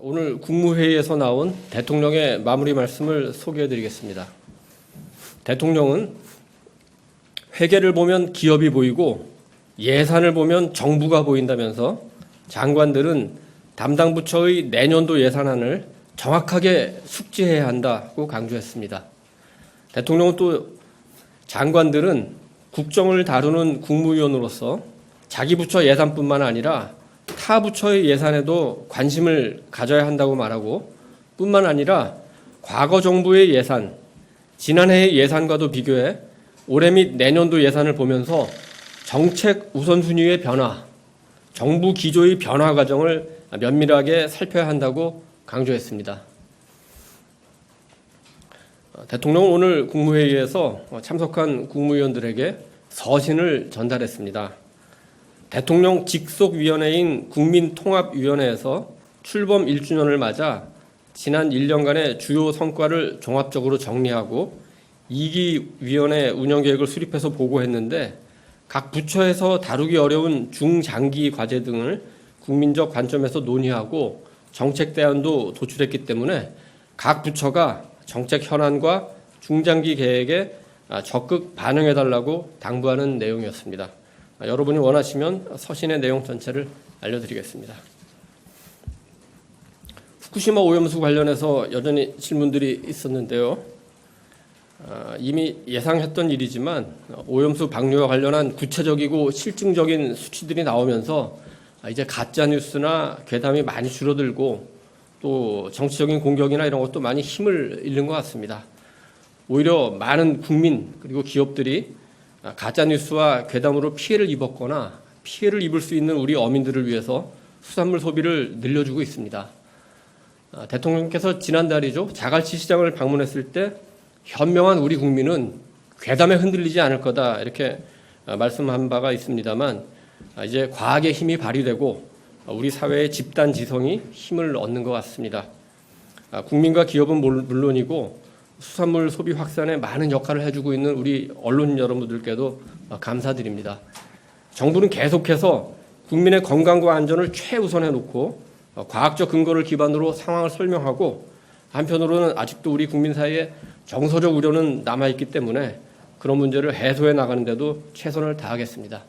오늘 국무회의에서 나온 대통령의 마무리 말씀을 소개해 드리겠습니다. 대통령은 회계를 보면 기업이 보이고 예산을 보면 정부가 보인다면서 장관들은 담당 부처의 내년도 예산안을 정확하게 숙지해야 한다고 강조했습니다. 대통령은 또 장관들은 국정을 다루는 국무위원으로서 자기 부처 예산뿐만 아니라 타 부처의 예산에도 관심을 가져야 한다고 말하고 뿐만 아니라 과거 정부의 예산, 지난해의 예산과도 비교해 올해 및 내년도 예산을 보면서 정책 우선순위의 변화, 정부 기조의 변화 과정을 면밀하게 살펴야 한다고 강조했습니다. 어, 대통령은 오늘 국무회의에서 참석한 국무위원들에게 서신을 전달했습니다. 대통령 직속위원회인 국민통합위원회에서 출범 1주년을 맞아 지난 1년간의 주요 성과를 종합적으로 정리하고 2기 위원회 운영 계획을 수립해서 보고했는데 각 부처에서 다루기 어려운 중장기 과제 등을 국민적 관점에서 논의하고 정책 대안도 도출했기 때문에 각 부처가 정책 현안과 중장기 계획에 적극 반영해 달라고 당부하는 내용이었습니다. 여러분이 원하시면 서신의 내용 전체를 알려드리겠습니다. 후쿠시마 오염수 관련해서 여전히 질문들이 있었는데요. 아, 이미 예상했던 일이지만 오염수 방류와 관련한 구체적이고 실증적인 수치들이 나오면서 아, 이제 가짜 뉴스나 괴담이 많이 줄어들고 또 정치적인 공격이나 이런 것도 많이 힘을 잃는 것 같습니다. 오히려 많은 국민 그리고 기업들이 아, 가짜 뉴스와 괴담으로 피해를 입었거나 피해를 입을 수 있는 우리 어민들을 위해서 수산물 소비를 늘려주고 있습니다. 아, 대통령께서 지난달이죠 자갈치 시장을 방문했을 때 현명한 우리 국민은 괴담에 흔들리지 않을 거다 이렇게 아, 말씀한 바가 있습니다만 아, 이제 과학의 힘이 발휘되고 우리 사회의 집단 지성이 힘을 얻는 것 같습니다. 아, 국민과 기업은 물- 물론이고 수산물 소비 확산에 많은 역할을 해주고 있는 우리 언론 여러분들께도 어, 감사드립니다. 정부는 계속해서 국민의 건강과 안전을 최우선해 놓고 어, 과학적 근거를 기반으로 상황을 설명하고 한편으로는 아직도 우리 국민 사이에 정서적 우려는 남아 있기 때문에 그런 문제를 해소해 나가는데도 최선을 다하겠습니다.